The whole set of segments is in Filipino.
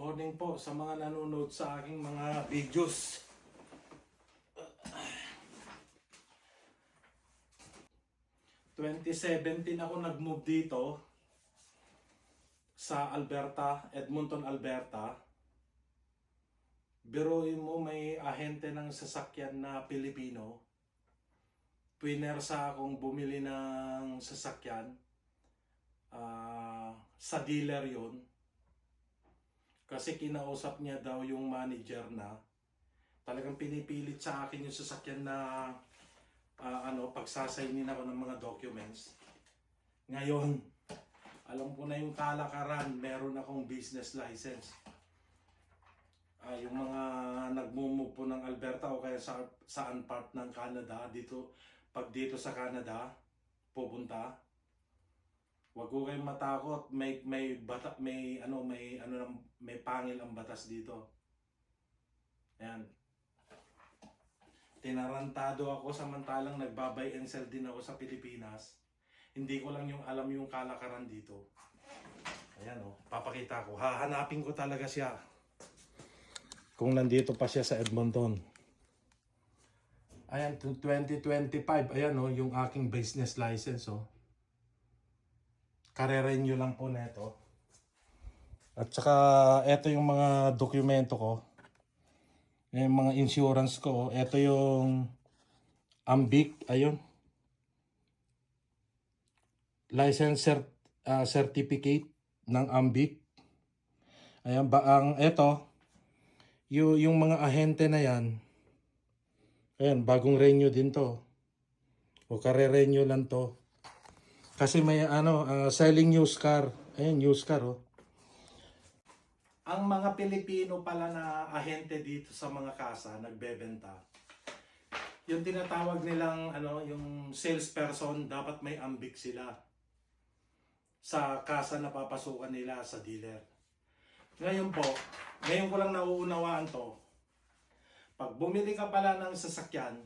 morning po sa mga nanonood sa aking mga videos. ...2017 ako nag-move dito sa Alberta, Edmonton, Alberta. Biruin mo may ahente ng sasakyan na Pilipino. Pinersa akong bumili ng sasakyan. Ah, sa dealer yon kasi kinausap niya daw yung manager na talagang pinipilit sa akin yung sasakyan na ah, ano pagsasignin ako ng mga documents. Ngayon, alam ko na yung kalakaran, meron akong business license. Ah, yung mga nagmumove po ng Alberta o kaya sa saan part ng Canada dito pag dito sa Canada pupunta Huwag ko kayong matakot. May may bata may ano may ano may pangil ang batas dito. Ayan. Tinarantado ako samantalang nagbabay and sell din ako sa Pilipinas. Hindi ko lang yung alam yung kalakaran dito. Ayan oh, papakita ko. Hahanapin ko talaga siya. Kung nandito pa siya sa Edmonton. Ayan, 2025. Ayan oh, yung aking business license oh kare-renew lang po neto. At saka, eto yung mga dokumento ko. Yung mga insurance ko. Ito yung Ambic. Ayun. License cert- ah, certificate ng Ambic. Ayan ba ang eto yung, yung mga ahente na yan. Ayan, bagong renew din to. O kare-renew lang to. Kasi may ano, ah, selling used car. Ayan, used car oh. Ang mga Pilipino pala na ahente dito sa mga kasa, nagbebenta. Yung tinatawag nilang ano, yung salesperson, dapat may ambik sila sa kasa na papasukan nila sa dealer. Ngayon po, ngayon ko lang nauunawaan to. Pag bumili ka pala ng sasakyan,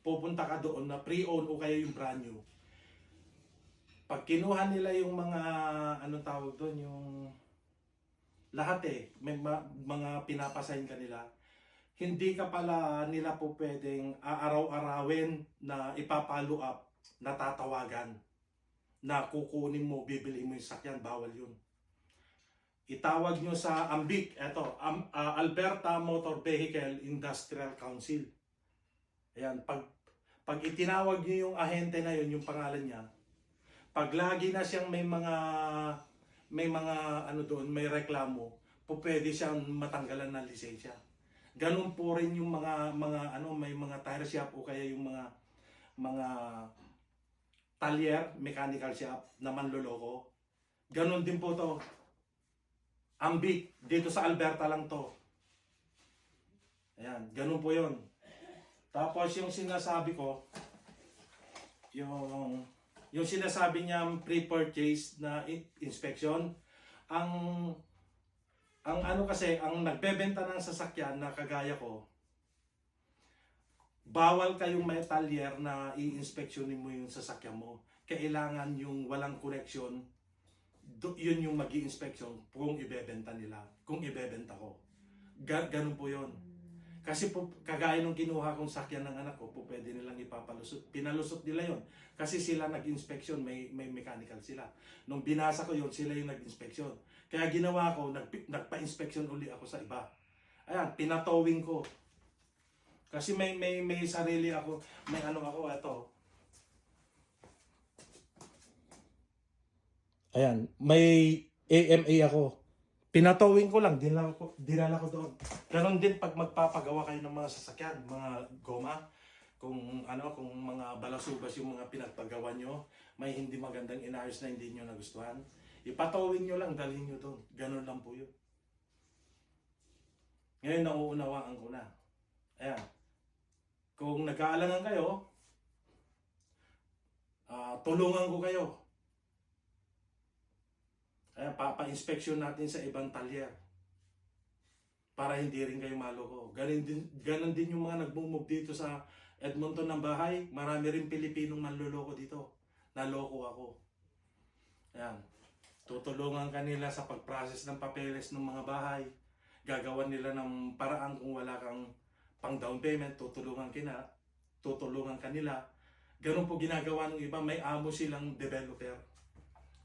pupunta ka doon na pre-owned o kaya yung brand new pag kinuha nila yung mga ano tawag doon yung lahat eh may ma- mga pinapasign ka nila hindi ka pala nila po pwedeng aaraw-arawin na ipapalo up na tatawagan na kukunin mo, bibili mo yung sakyan, bawal yun. Itawag nyo sa AMBIC, eto, Am- ah, Alberta Motor Vehicle Industrial Council. Ayan, pag, pag itinawag nyo yung ahente na yun, yung pangalan niya, pag lagi na siyang may mga may mga ano doon, may reklamo, po pwede siyang matanggalan ng lisensya. Ganun po rin yung mga mga ano may mga tire shop o kaya yung mga mga talyer, mechanical shop na manloloko. Ganun din po to. Ambik, dito sa Alberta lang to. Ayan, ganun po yon. Tapos yung sinasabi ko, yung yung sinasabi niya pre-purchase na inspection, ang ang ano kasi, ang nagbebenta ng sasakyan na kagaya ko, bawal kayong may na i-inspeksyonin mo yung sasakyan mo. Kailangan yung walang connection, yun yung mag inspection kung ibebenta nila, kung ibebenta ko. Ga, ganun po yun. Kasi po, kagaya nung kinuha kong sakyan ng anak ko, po pwede nilang ipapalusot. Pinalusot nila yon Kasi sila nag-inspection, may, may mechanical sila. Nung binasa ko yon sila yung nag-inspection. Kaya ginawa ko, nag, nagpa-inspection uli ako sa iba. Ayan, pinatowing ko. Kasi may, may, may sarili ako, may ano ako, ito. Ayan, may AMA ako. Pinatowing ko lang, dinala ko, dinala ko doon. Ganon din pag magpapagawa kayo ng mga sasakyan, mga goma, kung ano, kung mga balasubas yung mga pinagpagawa nyo, may hindi magandang inayos na hindi nyo nagustuhan, ipatowing nyo lang, dalhin nyo doon. Ganon lang po yun. Ngayon, nauunawaan ko na. Ayan. Kung nag-aalangan kayo, ah, tulungan ko kayo. Ayan, papa-inspeksyon natin sa ibang talyer. Para hindi rin kayo maloko. Ganun din, ganun din yung mga nagmumove dito sa Edmonton ng bahay. Marami rin Pilipinong manloloko dito. Naloko ako. Ayan. Tutulungan kanila sa pag-process ng papeles ng mga bahay. gagawan nila ng paraan kung wala kang pang down payment, tutulungan kina, tutulungan kanila. Ganun po ginagawa ng iba, may amo silang developer.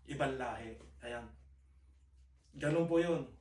Ibang lahi. Ayan. Ganun po yun.